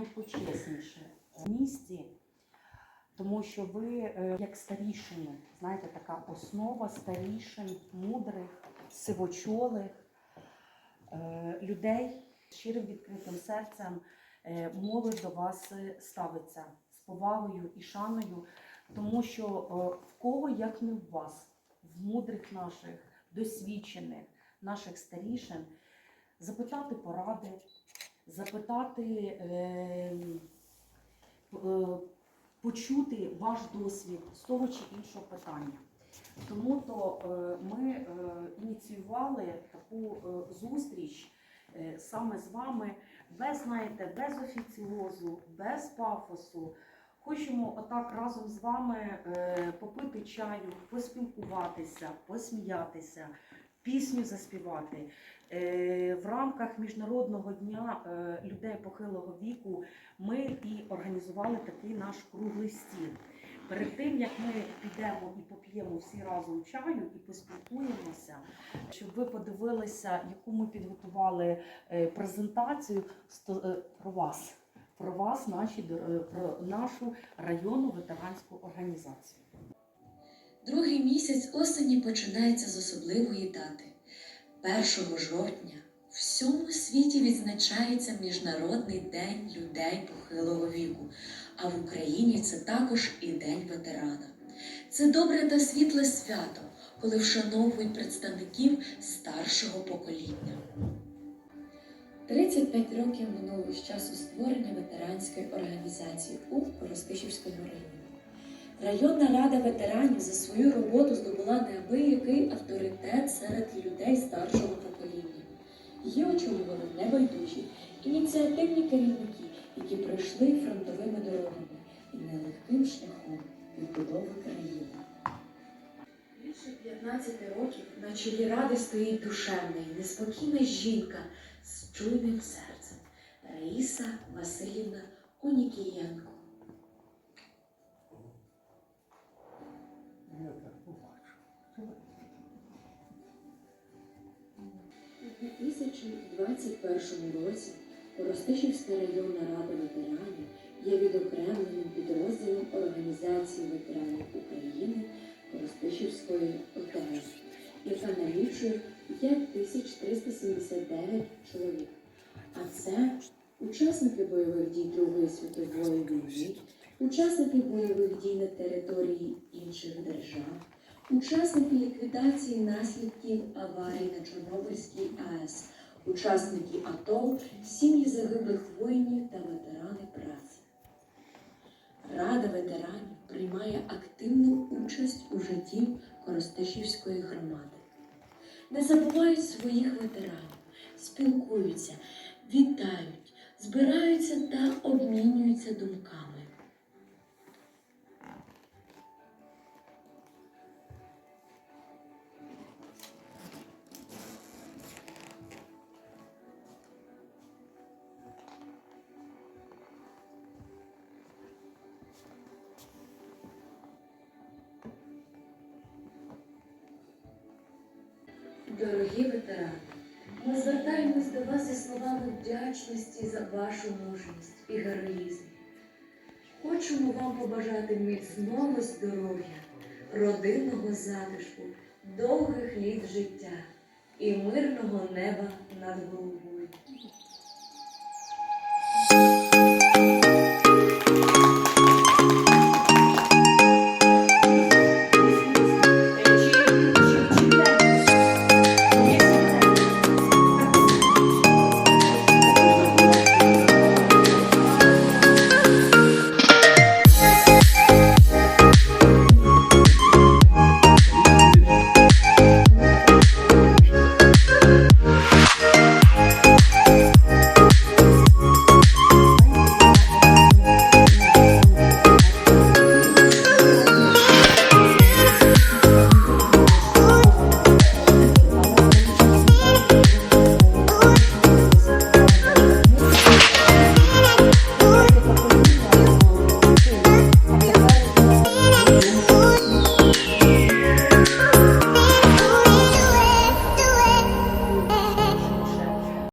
найпочесніше в місті, тому що ви е, як старішини, знаєте, така основа старішин, мудрих, сивочолих е, людей щирим відкритим серцем. е, Молодь до вас ставиться з повагою і шаною, тому що в кого як не в вас, в мудрих наших, досвідчених, наших старішин, запитати поради, запитати, е, е, почути ваш досвід з того чи іншого питання. Тому то е, ми е, ініціювали таку зустріч саме з вами, без, знаєте, без офіціозу, без пафосу. Хочемо отак разом з вами попити чаю, поспілкуватися, посміятися, пісню заспівати. Е, В рамках Міжнародного дня е, людей похилого віку ми і організували такий наш круглий стіл. Перед тим як ми підемо і поп'ємо всі разом чаю і поспілкуємося, щоб ви подивилися, яку ми підготували е, презентацію про вас, про вас, наші про нашу районну ветеранську організацію. Другий місяць осені починається з особливої дати. 1 жовтня в всьому світі відзначається Міжнародний день людей похилого віку, а в Україні це також і День ветерана. Це добре та світле свято, коли вшановують представників старшого покоління. 35 років минуло з часу створення ветеранської організації у Коростишівському районі. Районна рада ветеранів за свою роботу здобула неабиякий авторитет серед людей старшого покоління. Її очолювали небайдужі, ініціативні керівники, які пройшли фронтовими дорогами і нелегким шляхом відбудови країни. Більше 15 років на чолі ради стоїть душевна і неспокійна жінка з чуйним серцем Раїса Васильівна Унікієнко. 2021 році Коростишівська районна рада ветеранів є відокремленим підрозділом Організації ветеранів України Коростишівської ОТГ, яка налічує 5379 чоловік. А це учасники бойових дій Другої світової війни, учасники бойових дій на території інших держав, учасники ліквідації наслідків аварії на Чорнобильській АЕС, учасники АТО, сім'ї загиблих воїнів та ветерани праці. Рада ветеранів приймає активну участь у житті Коростишівської громади. Не забувають своїх ветеранів, спілкуються, вітають, збираються та обмінюються думками. дорогі ветерани, ми звертаємось до вас із словами вдячності за вашу мужність і героїзм. Хочемо вам побажати міцного здоров'я, родинного затишку, довгих літ життя і мирного неба над головою.